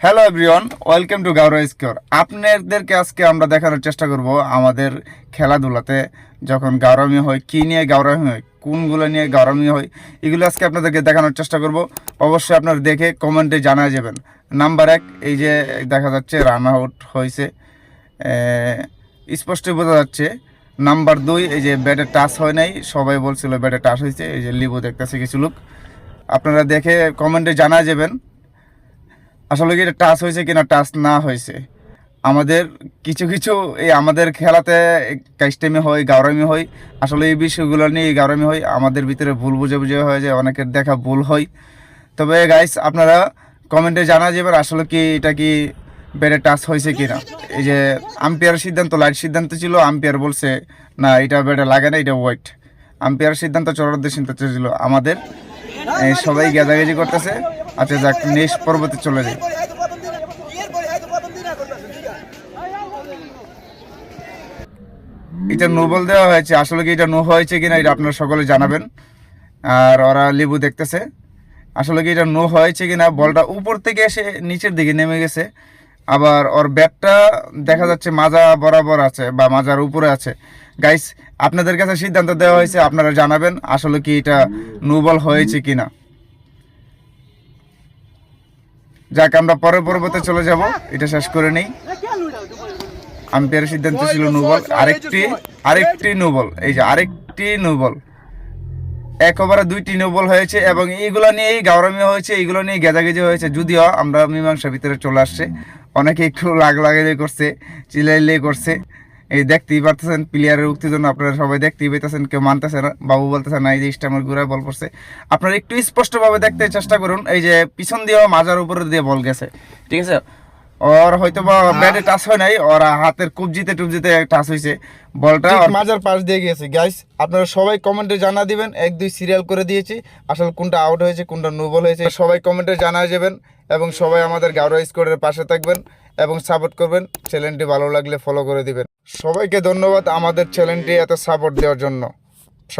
Hello everyone welcome to Gaura score আপনাদেরকে আজকে আমরা দেখানোর চেষ্টা করব আমাদের খেলাধুলাতে যখন গাউরামি হয় কী নিয়ে গাউরামি হয় কোনগুলো নিয়ে গাউরামি হয় এগুলো আজকে আপনাদেরকে দেখানোর চেষ্টা করব। অবশ্যই আপনারা দেখে কমেন্টে জানা যাবেন। নাম্বার এক এই যে দেখা যাচ্ছে রান আউট হয়েছে। আহ, স্পষ্টই বোঝা যাচ্ছে। নাম্বার দুই এই যে ব্যাটে টাচ হয় নাই সবাই বলছিল ব্যাটে টাচ হয়েছে এই যে লিবু দেখতেছে কিছু লোক। আপনারা দেখে কমেন্টে জানা যাবেন। আসলে কি এটা টাচ হয়েছে কিনা টাচ না হয়েছে? আমাদের কিছু কিছু এই আমাদের খেলাতে কাস্টেমি হয় গাওরামি হয়। আসলে এই বিষয়গুলো নিয়ে গাওরামি হয়, আমাদের ভিতরে ভুল বুঝে বুঝে হয়ে যায়, অনেকের দেখা ভুল হয়। তবে গাইস আপনারা কমেন্টে জানা যাবেন আসলে কি এটা কি বেড়ে টাচ হয়েছে কিনা। এই যে আম্পায়ার সিদ্ধান্ত লাইট সিদ্ধান্ত ছিল আম্পায়ার বলছে, না, এটা বেড়ে লাগে না, এটা ওয়াইট আম্পায়ার সিদ্ধান্ত চরদের সিদ্ধান্ত ছিল আমাদের। সবাই গেজাগেজি করতেছে। আচ্ছা যাক, নেক্সট পর্বতে চলে যাই। এটা নো বল দেওয়া হয়েছে। আসলে কি এটা নো হয়েছে কিনা এটা আপনারা সকলে জানাবেন। আর ওরা লেবু দেখতেছে। আসলে কি এটা নো হয়েছে কিনা, বলটা উপর থেকে এসে নিচের দিকে নেমে গেছে। আবার ওর ব্যাটটা দেখা যাচ্ছে মাজা বরাবর আছে বা মাজার উপরে আছে। গাইস আপনাদের কাছে সিদ্ধান্ত দেওয়া হয়েছে, আপনারা জানাবেন আসলে কি এটা নো বল হয়েছে কিনা। যাক, আমরা পরের পর্বতে চলে যাব। এটা শেষ করে নেই। আম্পায়ারের সিদ্ধান্ত ছিল নুবল। আরেকটি আরেকটি নুবল। এই যে আরেকটি নুবল। এক ওভারে দুইটি নোবল হয়েছে এবং এইগুলো নিয়েই গাওরামি হয়েছে, এইগুলো নিয়ে গেজাগেজি হয়েছে। যদিও আমরা মীমাংসার ভিতরে চলে আসছে। অনেকে একটু লাগ লাগাইলে করছে চিলাইলে করছে। এই দেখতেই পারতেছেন প্লেয়ারের উত্তেজনা আপনারা সবাই দেখতেই পাইতেছেন, কেউ মানতেছে না, বাবু বলতেছে না, এই যে স্টামের ঘুরায় বল করছে। আপনারা একটু স্পষ্টভাবে দেখতে চেষ্টা করুন, এই যে পিছন দিয়েও মাজার উপরে দিয়ে বল গেছে। ঠিক আছে? ওর হয়তো বা ব্যাটে টাচ হয় নাই ওর হাতের কুবজিতে টুবজিতে টাচ হয়েছে বলটা মাজার পাশ দিয়ে গিয়েছে গাইস আপনারা সবাই কমেন্টে জানা দিবেন এক দুই সিরিয়াল করে দিয়েছি। আসলে কোনটা আউট হয়েছে কোনটা নো বল হয়েছে সবাই কমেন্টে জানা যাবেন এবং সবাই আমাদের গাউরা স্কোরের পাশে থাকবেন এবং সাপোর্ট করবেন। চ্যানেলটি ভালো লাগলে ফলো করে দিবেন। সবাইকে ধন্যবাদ আমাদের চ্যানেলটি এত সাপোর্ট দেওয়ার জন্য।